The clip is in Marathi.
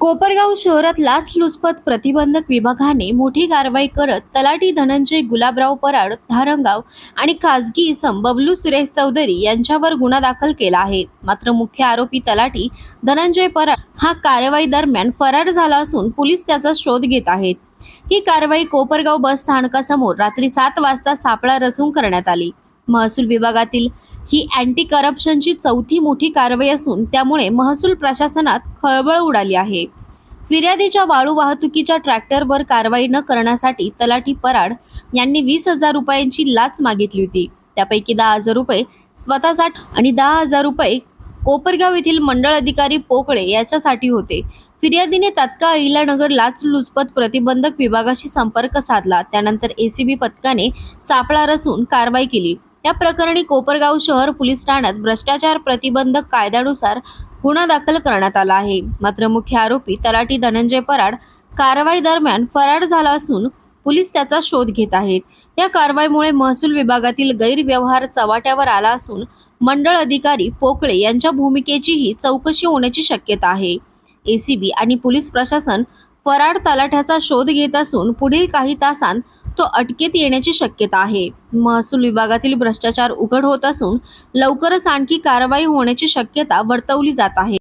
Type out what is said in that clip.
कोपरगाव शहरात लाचलुचपत प्रतिबंधक विभागाने मोठी कारवाई करत तलाठी धनंजय गुलाबराव पराड धारंगाव आणि खासगी इसम बबलू सुरेश चौधरी यांच्यावर गुन्हा दाखल केला आहे. मात्र मुख्य आरोपी तलाठी धनंजय पराड हा कारवाई दरम्यान फरार झाला असून पोलीस त्याचा शोध घेत आहेत. ही कारवाई कोपरगाव बस स्थानकासमोर रात्री सात वाजता सापळा रचून करण्यात आली. महसूल विभागातील ही अँटी करप्शनची चौथी मोठी कारवाई असून त्यामुळे महसूल प्रशासनात खळबळ उडाली आहे. फिर्यादीच्या वाळू वाहतुकीच्या ट्रॅक्टरवर कारवाई न करण्यासाठी तलाठी पराड यांनी वीस हजार रुपयांची लाच मागितली होती. त्यापैकी दहा हजार रुपये स्वतःसाठी आणि दहा हजार रुपये कोपरगाव येथील मंडळ अधिकारी पोकळे याच्यासाठी होते. फिर्यादीने तात्काळ अहिल्यानगर लाचलुचपत प्रतिबंधक विभागाशी संपर्क साधला. त्यानंतर एसीबी पथकाने सापळा रचून कारवाई केली. या प्रकरणी कोपरगाव शहर पोलीस ठाण्यात भ्रष्टाचार प्रतिबंधक कायद्यानुसार गुन्हा दाखल करण्यात आला आहे. मात्र मुख्य आरोपी तलाठी धनंजय पराड कारवाई दरम्यान फरार झाला असून पोलीस त्याचा शोध घेत आहेत. या कारवाईमुळे महसूल विभागातील गैरव्यवहार चव्हाट्यावर आला असून मंडळ अधिकारी पोकळे यांच्या भूमिकेचीही चौकशी होण्याची शक्यता आहे. एसीबी आणि पोलीस प्रशासन फराड तलाठ्याचा शोध घेत असून पुढील काही तासांत तो अटकेत येण्याची शक्यता आहे. महसूल विभागातील भ्रष्टाचार उघड होत असून लवकरच आणखी कारवाई होण्याची शक्यता वर्तवली जात आहे.